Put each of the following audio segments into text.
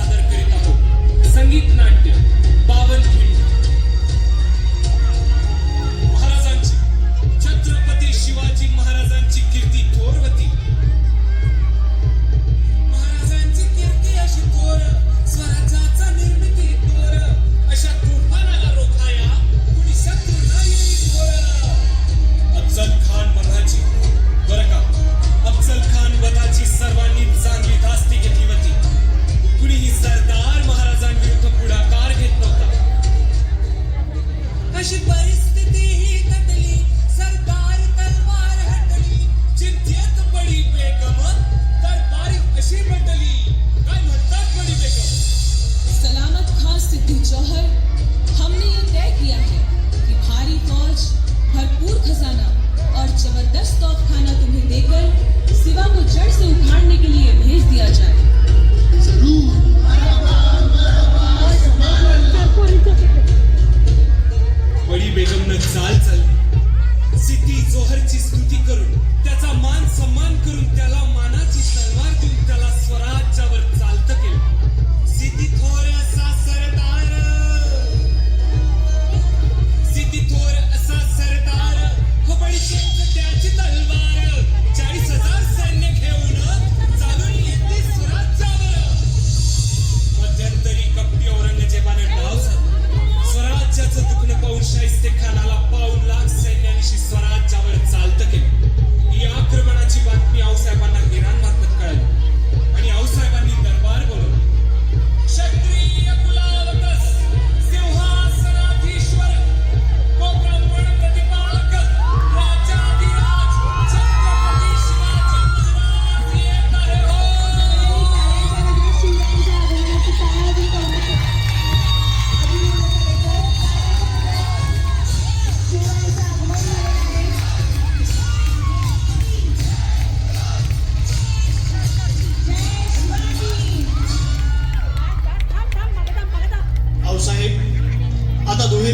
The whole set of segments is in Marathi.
सादर करीत आहोत. संगीत नाट्य बावन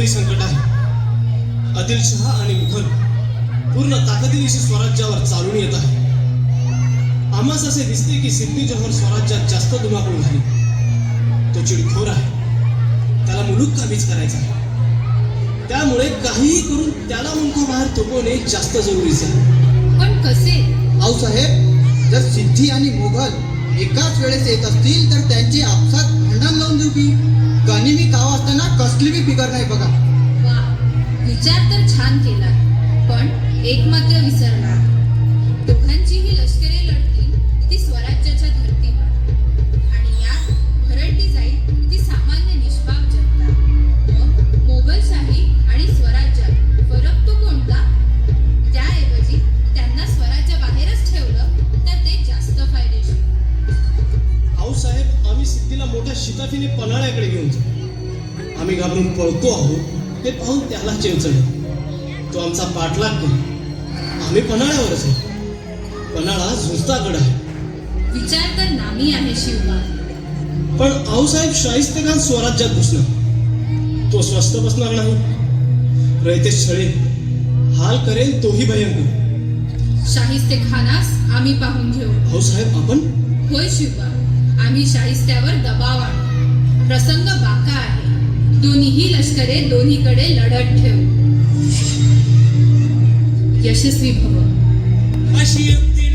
दुहेरी संकट आहे. आदिलशहा आणि मुघल पूर्ण ताकदीनिशी स्वराज्यावर चालून येत आहे आम्हास असे दिसते की सिद्धी जौहर स्वराज्यात जास्त धुमाकूळ झाली तो चिडखोर आहे. त्याला मुलूक काबीज करायचा आहे. त्यामुळे काहीही करून त्याला मुलखाबाहेर थोपवणे जास्त जरुरीचे आहे. पण कसे? आऊसाहेब जर सिद्धी आणि मोगल एकाच वेळेस येत असतील तर त्यांची आपसात बिगर नाही बघा. वा विचार तर छान केला पण एक मात्र विसरला पळतो आहोत हे पाहून त्याला चेवचण तो आमचा पाठलाग करू आम्ही पन्हाळ्यावरच आहे. पन्हाळा झुंजताकडे आहे. विचार तर नामी आहे शिवबा पण आऊसाहेब शाहिस्ते खान स्वराज्यात घुसणार तो स्वस्त बसणार नाही. रयतेश छळे. हाल करेल तोही भयंकर. शाहिस्ते खानास आम्ही पाहून घेऊ. आऊसाहेब आपण? होय शिवबा आम्ही शाहिस्त्यावर दबाव आणू. प्रसंग बाका आहे दोन्हीही लष्करे दोन्हीकडे लढत ठेव. यशस्वी भव. अशी युक्ती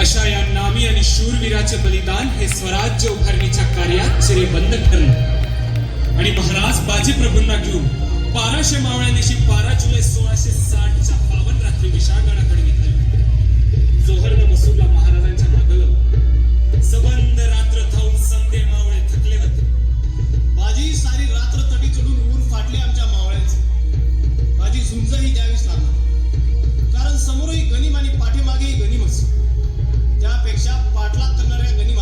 अशा या नामी आणि शूरवीराचे बलिदान हे स्वराज्य उभारणीच्या कार्यात चिरेबंद ठरलं आणि महाराज बाजीप्रभूंना घेऊन बाराशे मावळ्यानिशी बारा जुलै सोळाशे साठच्या पावन रात्री विशाळगडाकडे निघाले. जोहर मसूरला महाराजांच्या मागलं सबंद रात्र थाऊन संदे मावळे थकले होते. बाजी सारी रात्र तटी चढून ऊर फाटले आमच्या मावळ्याचे. बाजी सुंचही द्यावीच लागला. समोरही गनिम आणि पाठीमागेही गनिमच त्यापेक्षा पाठलाग करणाऱ्या गनिम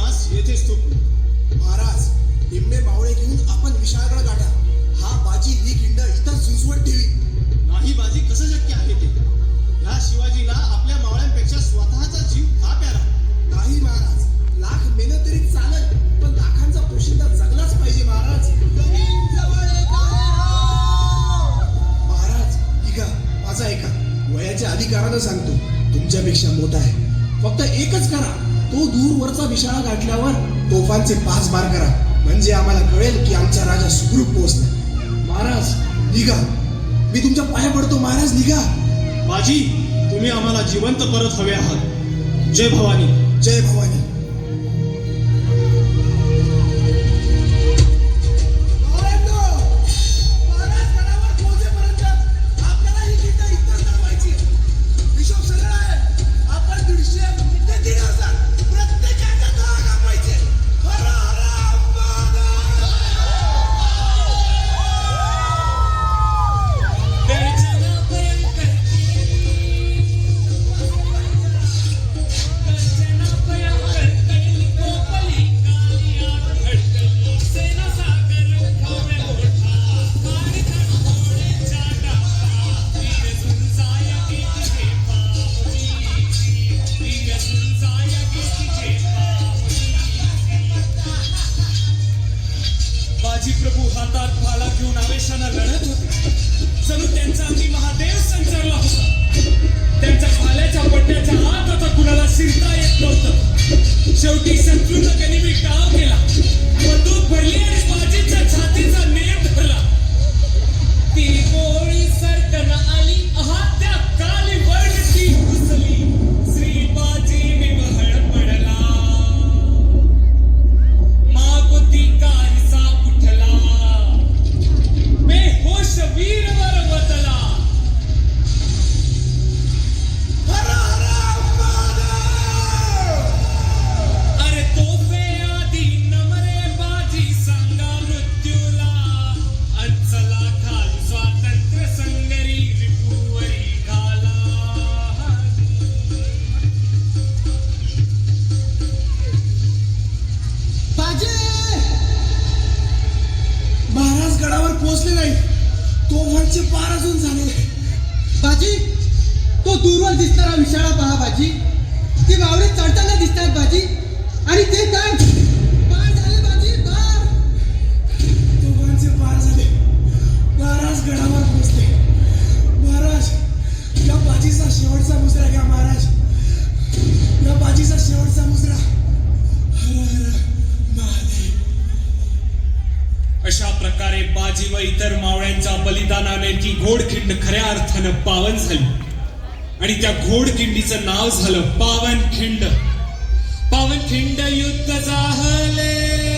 ग्रुप पोहोचला महाराज निघा. मी तुमच्या पाया पडतो. महाराज निघा. बाजी तुम्ही आम्हाला जिवंत परत हवे आहात. जय भवानी. जय भवानी. इतर मावळ्यांच्या बलिदानाने ती घोडखिंड खऱ्या अर्थानं पावन झाली. आणि त्या घोडखिंडीचं नाव झालं पावनखिंड पावनखिंड युद्ध झाले.